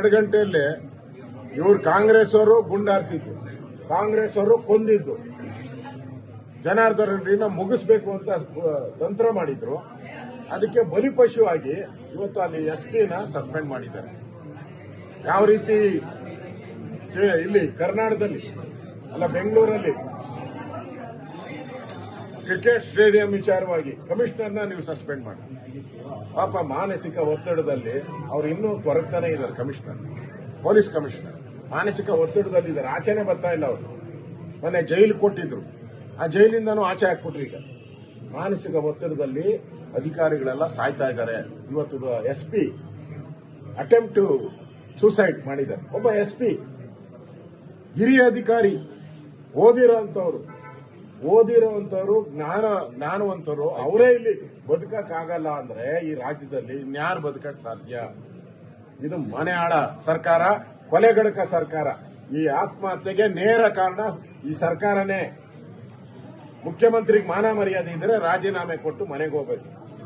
ಎರಡು ಗಂಟೆಯಲ್ಲಿ ಇವ್ರು ಕಾಂಗ್ರೆಸ್ ಅವರು ಗುಂಡಾರಿಸಿದ್ದು. ಕಾಂಗ್ರೆಸ್ ಅವರು ಕೊಂದಿದ್ದು. ಜನಾರ್ದನ್ ರೆಡ್ಡಿನ ಮುಗಿಸ್ಬೇಕು ಅಂತ ತಂತ್ರ ಮಾಡಿದ್ರು. ಅದಕ್ಕೆ ಬಲಿಪಶು ಆಗಿ ಇವತ್ತು ಅಲ್ಲಿ ಎಸ್ ಪಿನ ಸಸ್ಪೆಂಡ್ ಮಾಡಿದ್ದಾರೆ. ಯಾವ ರೀತಿ ಇಲ್ಲಿ ಕರ್ನಾಟಕದಲ್ಲಿ, ಅಲ್ಲ ಬೆಂಗಳೂರಲ್ಲಿ ಕ್ರಿಕೆಟ್ ಸ್ಟೇಡಿಯಂ ವಿಚಾರವಾಗಿ ಕಮಿಷನರ್ನ ನೀವು ಸಸ್ಪೆಂಡ್ ಮಾಡಿ. ಪಾಪ ಮಾನಸಿಕ ಒತ್ತಡದಲ್ಲಿ ಅವ್ರು ಇನ್ನೂ ಕೊರಗ್ತಾನೆ ಇದ್ದಾರೆ ಕಮಿಷನರ್ ಪೊಲೀಸ್ ಕಮಿಷನರ್ ಮಾನಸಿಕ ಒತ್ತಡದಲ್ಲಿದ್ದಾರೆ ಆಚೆನೆ ಬರ್ತಾ ಇಲ್ಲ ಅವರು. ಮೊನ್ನೆ ಜೈಲು ಕೊಟ್ಟಿದ್ರು. ಆ ಜೈಲಿಂದನೂ ಆಚೆ ಹಾಕ್ಬಿಟ್ರು ಈಗ. ಮಾನಸಿಕ ಒತ್ತಡದಲ್ಲಿ ಅಧಿಕಾರಿಗಳೆಲ್ಲ ಸಾಯ್ತಾ ಇದ್ದಾರೆ. ಇವತ್ತು S P attempt to suicide ಮಾಡಿದ್ದಾರೆ. ಒಬ್ಬ ಎಸ್ ಪಿ ಹಿರಿಯ ಅಧಿಕಾರಿ ಓದಿರೋಂಥವ್ರು. ಓದಿರೋಂಥವ್ರು, ಜ್ಞಾನ, ಜ್ಞಾನವಂತರು, ಅವರೇ ಇಲ್ಲಿ ಬದುಕಕ್ಕಾಗಲ್ಲ ಅಂದ್ರೆ ಈ ರಾಜ್ಯದಲ್ಲಿ ಇನ್ಯಾರು ಬದುಕಕ್ ಸಾಧ್ಯ? ಇದು ಮನೆ ಆಳ ಸರ್ಕಾರ, ಕೊಲೆಗಡಕ ಸರ್ಕಾರ. ಈ ಆತ್ಮಹತ್ಯೆಗೆ ನೇರ ಕಾರಣ ಈ ಸರ್ಕಾರನೇ. ಮುಖ್ಯಮಂತ್ರಿಗೆ ಮಾನ ಮರ್ಯಾದೆ ಇದ್ರೆ ರಾಜೀನಾಮೆ ಕೊಟ್ಟು ಮನೆಗೆ ಹೋಗ್ಬೇಕು.